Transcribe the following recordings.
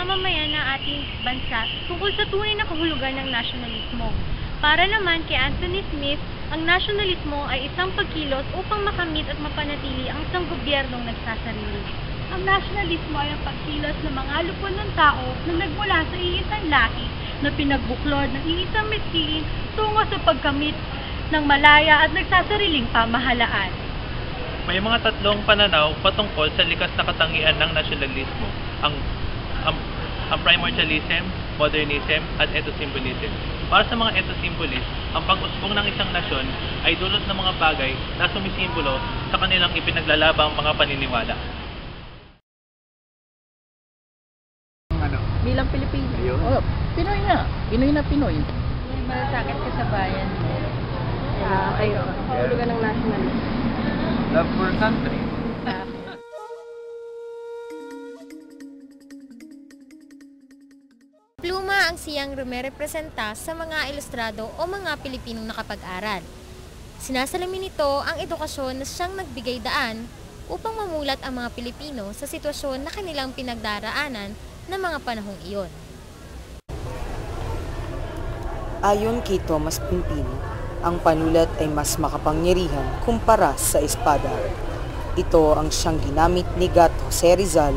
mamamayan ng ating bansa tungkol sa tunay na kahulugan ng nasyonalismo. Para naman kay Anthony Smith, ang nasyonalismo ay isang pagkilos upang makamit at mapanatili ang isang gobyernong nagsasarili. Ang nasyonalismo ay ang pagkilos ng mga lupon ng tao na nagmula sa iisang lahi na pinagbuklod ng iisang mithiin tungo sa pagkamit ng malaya at nagsasariling pamahalaan. May mga tatlong pananaw patungkol sa likas na katangian ng nasyonalismo, ang, ang, ang primordialism, modernism, at ethosymbolism. Para sa mga ethosymbolist, ang pag-usbong ng isang nasyon ay dulot ng mga bagay na sumisimbolo sa kanilang ipinaglalabang mga paniniwala. Ano? bilang Pilipino. Ayun. Oh, Pinoy na. Pinoy na Pinoy. May malasakit ka sa bayan mo. Ah, kayo. Kahulugan ng nasyonalismo. Love for country. Ang siyang rumerepresenta sa mga ilustrado o mga Pilipinong nakapag-aral. Sinasalamin nito ang edukasyon na siyang nagbigay daan upang mamulat ang mga Pilipino sa sitwasyon na kanilang pinagdaraanan ng mga panahong iyon. Ayon kay Thomas Pimpino, ang panulat ay mas makapangyarihan kumpara sa espada. Ito ang siyang ginamit ni Gat Jose Rizal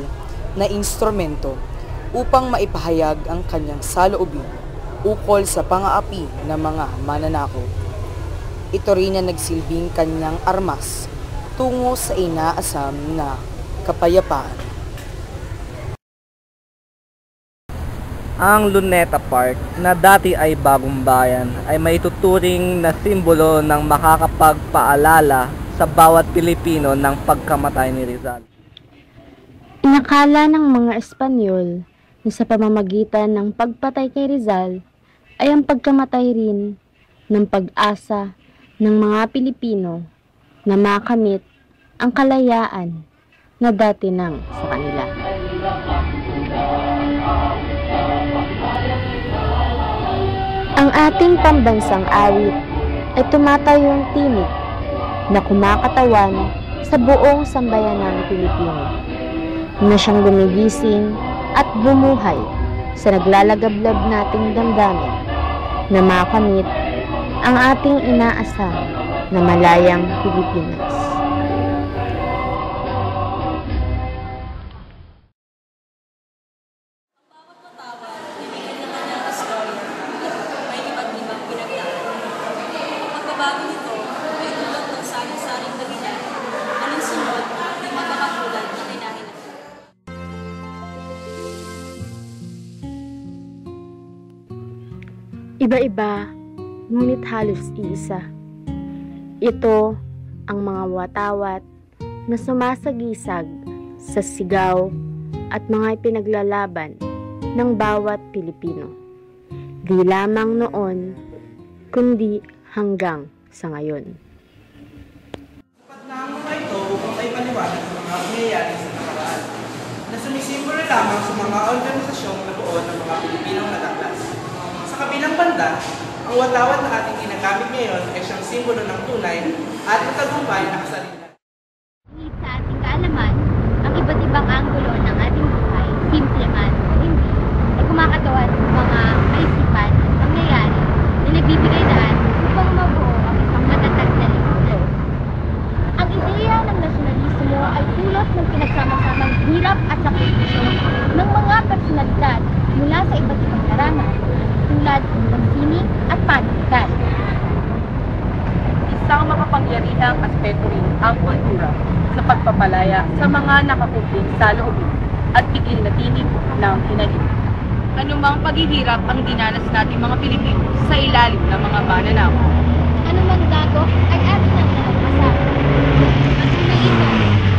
na instrumento upang maipahayag ang kanyang saloobin ukol sa pangaapi ng mga mananakop. Ito rin ang nagsilbing kanyang armas tungo sa inaasam na kapayapaan. Ang Luneta Park na dati ay bagong bayan ay may tuturing na simbolo ng makakapagpaalala sa bawat Pilipino ng pagkamatay ni Rizal. Inakala ng mga Espanyol na sa pamamagitan ng pagpatay kay Rizal ay ang pagkamatay rin ng pag-asa ng mga Pilipino na makamit ang kalayaan na dati nang sa kanila. Ang ating pambansang awit ay tumatayong tinig na kumakatawan sa buong sambayanang Pilipino na siyang gumigising at bumuhay sa naglalagablab nating damdamin na makamit ang ating inaasam na malayang Pilipinas. Pagbabago nito Iba-iba, ngunit halos iisa. Ito ang mga watawat na sumasagisag sa sigaw at mga ipinaglalaban ng bawat Pilipino. Di lamang noon, kundi hanggang sa ngayon. Sapat na ang ito upang may paliwanag sa mga pangyayari sa nakaraan na sumisimbolo lamang sa mga organisasyong nabuo ng mga Pilipinong nataklas. Sa kabilang banda, ang watawat na ating ginagamit ngayon ay siyang simbolo ng tunay at matagumpay na kasarinlan. isang makapangyarihang aspeto rin ang kultura sa pagpapalaya sa mga nakakupling sa loobin at tigil na tinig ng hinahin. Anumang paghihirap ang dinanas nating mga Pilipino sa ilalim ng mga mananaw. Anumang dago ay atin ang nagmasal. Ang sinayin